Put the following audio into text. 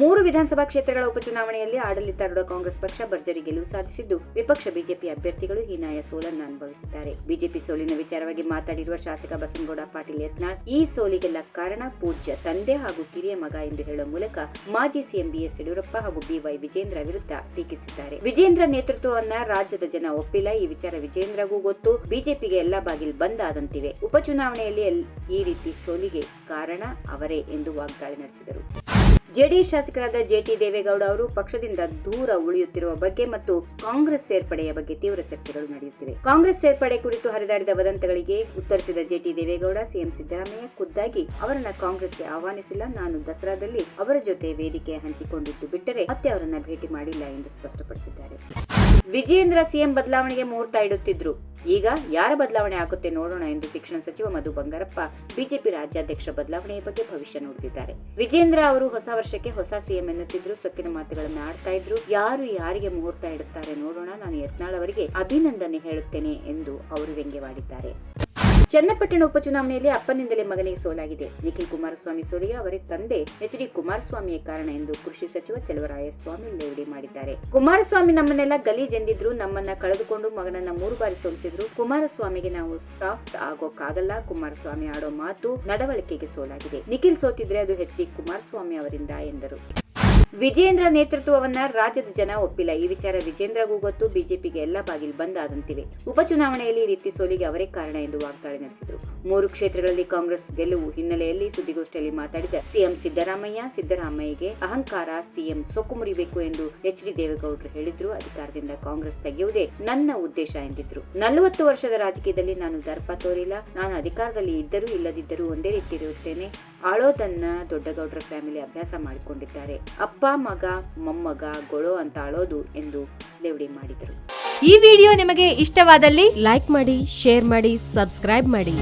ಮೂರು ವಿಧಾನಸಭಾ ಕ್ಷೇತ್ರಗಳ ಉಪಚುನಾವಣೆಯಲ್ಲಿ ಆಡಳಿತಾರೂಢ ಕಾಂಗ್ರೆಸ್ ಪಕ್ಷ ಭರ್ಜರಿ ಗೆಲುವು ಸಾಧಿಸಿದ್ದು, ವಿಪಕ್ಷ ಬಿಜೆಪಿ ಅಭ್ಯರ್ಥಿಗಳು ಹೀನಾಯ ಸೋಲನ್ನು ಅನುಭವಿಸಿದ್ದಾರೆ. ಬಿಜೆಪಿ ಸೋಲಿನ ವಿಚಾರವಾಗಿ ಮಾತಾಡಿರುವ ಶಾಸಕ ಬಸನಗೌಡ ಪಾಟೀಲ್ ಯತ್ನಾಳ್, ಈ ಸೋಲಿಗೆಲ್ಲ ಕಾರಣ ಪೂಜ್ಯ ತಂದೆ ಹಾಗೂ ಕಿರಿಯ ಮಗ ಎಂದು ಹೇಳುವ ಮೂಲಕ ಮಾಜಿ ಸಿಎಂ ಬಿಎಸ್ ಯಡಿಯೂರಪ್ಪ ಹಾಗೂ ಬಿವೈ ವಿಜೇಂದ್ರ ವಿರುದ್ಧ ಟೀಕಿಸಿದ್ದಾರೆ. ವಿಜೇಂದ್ರ ನೇತೃತ್ವವನ್ನ ರಾಜ್ಯದ ಜನ ಒಪ್ಪಿಲ್ಲ. ಈ ವಿಚಾರ ವಿಜೇಂದ್ರಗೂ ಗೊತ್ತು. ಬಿಜೆಪಿಗೆ ಎಲ್ಲ ಬಾಗಿಲು ಬಂದ್ ಆದಂತಿವೆ. ಉಪಚುನಾವಣೆಯಲ್ಲಿ ಈ ರೀತಿ ಸೋಲಿಗೆ ಕಾರಣ ಅವರೇ ಎಂದು ವಾಗ್ದಾಳಿ ನಡೆಸಿದರು. ಜೆಡಿಎಸ್ ಶಾಸಕರಾದ ಜೆಟಿ ದೇವೇಗೌಡ ಅವರು ಪಕ್ಷದಿಂದ ದೂರ ಉಳಿಯುತ್ತಿರುವ ಬಗ್ಗೆ ಮತ್ತು ಕಾಂಗ್ರೆಸ್ ಸೇರ್ಪಡೆಯ ಬಗ್ಗೆ ತೀವ್ರ ಚರ್ಚೆಗಳು ನಡೆಯುತ್ತಿವೆ. ಕಾಂಗ್ರೆಸ್ ಸೇರ್ಪಡೆ ಕುರಿತು ಹರಿದಾಡಿದ ವದಂತಗಳಿಗೆ ಉತ್ತರಿಸಿದ ಜೆಟಿ ದೇವೇಗೌಡ, ಸಿಎಂ ಸಿದ್ದರಾಮಯ್ಯ ಖುದ್ದಾಗಿ ಅವರನ್ನ ಕಾಂಗ್ರೆಸ್ಗೆ ಆಹ್ವಾನಿಸಿಲ್ಲ. ನಾನು ದಸರಾದಲ್ಲಿ ಅವರ ಜೊತೆ ವೇದಿಕೆ ಹಂಚಿಕೊಂಡಿದ್ದು ಬಿಟ್ಟರೆ ಮತ್ತೆ ಅವರನ್ನ ಭೇಟಿ ಮಾಡಿಲ್ಲ ಎಂದು ಸ್ಪಷ್ಟಪಡಿಸಿದ್ದಾರೆ. ವಿಜಯೇಂದ್ರ ಸಿಎಂ ಬದಲಾವಣೆಗೆ ಮುಹೂರ್ತ ಇಡುತ್ತಿದ್ರು. ಈಗ ಯಾರ ಬದಲಾವಣೆ ಆಗುತ್ತೆ ನೋಡೋಣ ಎಂದು ಶಿಕ್ಷಣ ಸಚಿವ ಮಧು ಬಂಗಾರಪ್ಪ ಬಿಜೆಪಿ ರಾಜ್ಯಾಧ್ಯಕ್ಷ ಬದಲಾವಣೆಯ ಬಗ್ಗೆ ಭವಿಷ್ಯ ನುಡಿದಿದ್ದಾರೆ ವಿಜೇಂದ್ರ ಅವರು ಹೊಸ ವರ್ಷಕ್ಕೆ ಹೊಸ ಸಿಎಂ ಎನ್ನುತ್ತಿದ್ರು, ಸೊಕ್ಕಿನ ಮಾತುಗಳನ್ನು ಆಡ್ತಾ ಇದ್ರು. ಯಾರು ಯಾರಿಗೆ ಮುಹೂರ್ತ ಇಡುತ್ತಾರೆ ನೋಡೋಣ. ನಾನು ಯತ್ನಾಳ್ ಅವರಿಗೆ ಅಭಿನಂದನೆ ಹೇಳುತ್ತೇನೆ ಎಂದು ಅವರು ವ್ಯಂಗ್ಯವಾಡಿದ್ದಾರೆ. ಚನ್ನಪಟ್ಟಣ ಉಪಚುನಾವಣೆಯಲ್ಲಿ ಅಪ್ಪನಿಂದಲೇ ಮಗನಿಗೆ ಸೋಲಾಗಿದೆ. ನಿಖಿಲ್ ಕುಮಾರಸ್ವಾಮಿ ಸೋಲಿಗೆ ಅವರ ತಂದೆ. ಎಚ್ ಡಿ ಕುಮಾರಸ್ವಾಮಿಯೇ ಕಾರಣ ಎಂದು ಕೃಷಿ ಸಚಿವ ಚಲುವರಾಯಸ್ವಾಮಿ ಲೇವಡಿ ಮಾಡಿದ್ದಾರೆ. ಕುಮಾರಸ್ವಾಮಿ ನಮ್ಮನ್ನೆಲ್ಲ ಗಲೀಜ್ ಎಂದಿದ್ರು ನಮ್ಮನ್ನ ಕಳೆದುಕೊಂಡು ಮಗನನ್ನ ಮೂರು ಬಾರಿ ಸೋಲಿಸಿದ್ರು. ಕುಮಾರಸ್ವಾಮಿಗೆ ನಾವು ಸಾಫ್ಟ್ ಆಗೋಕ್ಕಾಗಲ್ಲ. ಕುಮಾರಸ್ವಾಮಿ ಆಡೋ ಮಾತು ನಡವಳಿಕೆಗೆ ಸೋಲಾಗಿದೆ. ನಿಖಿಲ್ ಸೋತಿದ್ರೆ ಅದು ಎಚ್ ಡಿ ಕುಮಾರಸ್ವಾಮಿ ಅವರಿಂದ ಎಂದರು. ವಿಜೇಂದ್ರ ನೇತೃತ್ವವನ್ನ ರಾಜ್ಯದ ಜನ ಒಪ್ಪಿಲ್ಲ. ಈ ವಿಚಾರ ವಿಜೇಂದ್ರಗೂ ಗೊತ್ತು ಬಿಜೆಪಿಗೆ ಎಲ್ಲ ಬಾಗಿಲು ಬಂದ್ ಆದಂತಿವೆ ಉಪಚುನಾವಣೆಯಲ್ಲಿ ಈ ರೀತಿ ಸೋಲಿಗೆ ಅವರೇ ಕಾರಣ ಎಂದು ವಾಗ್ದಾಳಿ ನಡೆಸಿದರು. ಮೂರು ಕ್ಷೇತ್ರಗಳಲ್ಲಿ ಕಾಂಗ್ರೆಸ್ ಗೆಲುವು ಹಿನ್ನೆಲೆಯಲ್ಲಿ ಸುದ್ದಿಗೋಷ್ಠಿಯಲ್ಲಿ ಮಾತಾಡಿದ ಸಿಎಂ ಸಿದ್ದರಾಮಯ್ಯ, ಸಿದ್ದರಾಮಯ್ಯಗೆ ಅಹಂಕಾರ, ಸಿಎಂ ಸೊಕ್ಕು ಮುರಿಬೇಕು ಎಂದು ಎಚ್ ಡಿ ದೇವೇಗೌಡರು ಹೇಳಿದ್ರು. ಅಧಿಕಾರದಿಂದ ಕಾಂಗ್ರೆಸ್ ತೆಗೆಯುವುದೇ ನನ್ನ ಉದ್ದೇಶ ಎಂದಿದ್ರು. ನಲವತ್ತು ವರ್ಷದ ರಾಜಕೀಯದಲ್ಲಿ ನಾನು ದರ್ಪ ತೋರಿಲ್ಲ. ನಾನು ಅಧಿಕಾರದಲ್ಲಿ ಇದ್ದರೂ ಇಲ್ಲದಿದ್ದರೂ ಒಂದೇ ರೀತಿ ಇರುತ್ತೇನೆ. ಆಳೋದನ್ನ ದೊಡ್ಡಗೌಡರ ಫ್ಯಾಮಿಲಿ ಅಭ್ಯಾಸ ಮಾಡಿಕೊಂಡಿದ್ದಾರೆ. ಅಪ್ಪ ಮಗ, ಮೊಮ್ಮಗ, ಗೊಳೋ ಅಂತ ಆಳೋದು ಎಂದು ಲೇವಡಿ ಮಾಡಿದರು. ಈ ವಿಡಿಯೋ ನಿಮಗೆ ಇಷ್ಟವಾದಲ್ಲಿ ಲೈಕ್ ಮಾಡಿ, ಶೇರ್ ಮಾಡಿ, ಸಬ್ಸ್ಕ್ರೈಬ್ ಮಾಡಿ.